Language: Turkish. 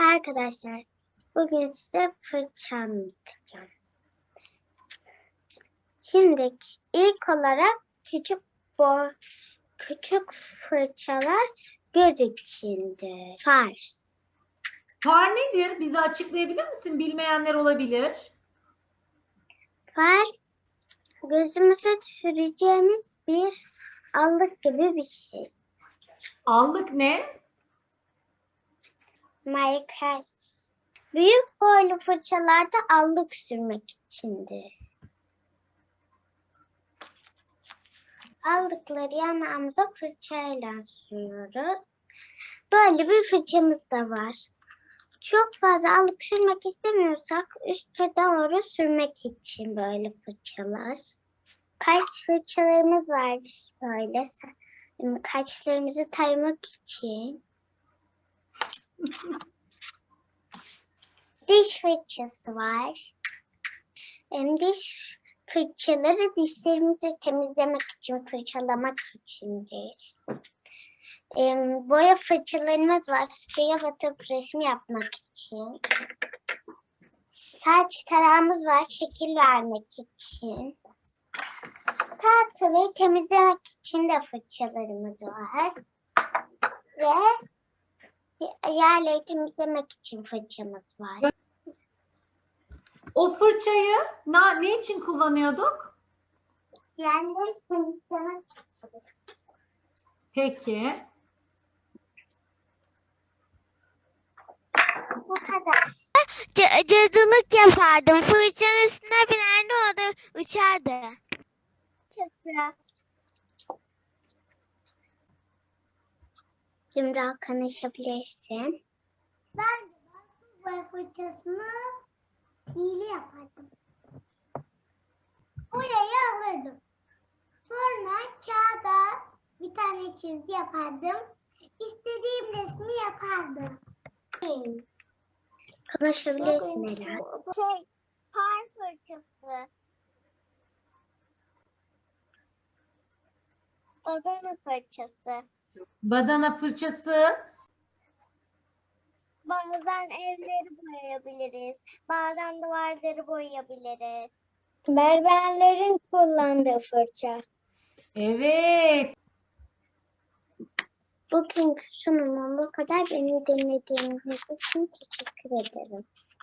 Arkadaşlar bugün size fırça anlatacağım. Şimdi ilk olarak küçük bo küçük fırçalar göz içinde. Far. Far nedir? Bize açıklayabilir misin? Bilmeyenler olabilir. Far gözümüze süreceğimiz bir allık gibi bir şey. Allık ne? Makyaj. Büyük boylu fırçalarda allık sürmek içindir. Aldıkları yanağımıza fırçayla sürüyoruz. Böyle bir fırçamız da var. Çok fazla allık sürmek istemiyorsak üste doğru sürmek için böyle fırçalar. Kaş fırçalarımız var böyle. Kaşlarımızı taramak için. Diş fırçası var. Diş fırçaları dişlerimizi temizlemek için, fırçalamak içindir. Boya fırçalarımız var. Suya batırıp resim yapmak için. Saç tarağımız var. Şekil vermek için. Tahtaları temizlemek için de fırçalarımız var. Ve yerleri temizlemek için fırçamız var. O fırçayı na, ne için kullanıyorduk? Yerleri temizlemek için. Peki. Bu kadar. cadılık yapardım. Fırçanın üstüne binerdi o da uçardı. Çok Zümra konuşabilirsin. Ben boya fırçasını sihirli yapardım. Boyayı alırdım. Sonra kağıda bir tane çizgi yapardım. İstediğim resmi yapardım. Konuşabilirsin Ela. Şey, far fırçası. Badana fırçası. Badana fırçası. Bazen evleri boyayabiliriz. Bazen duvarları boyayabiliriz. Berberlerin kullandığı fırça. Evet. Bugünkü sunumum bu kadar. Beni dinlediğiniz için teşekkür ederim.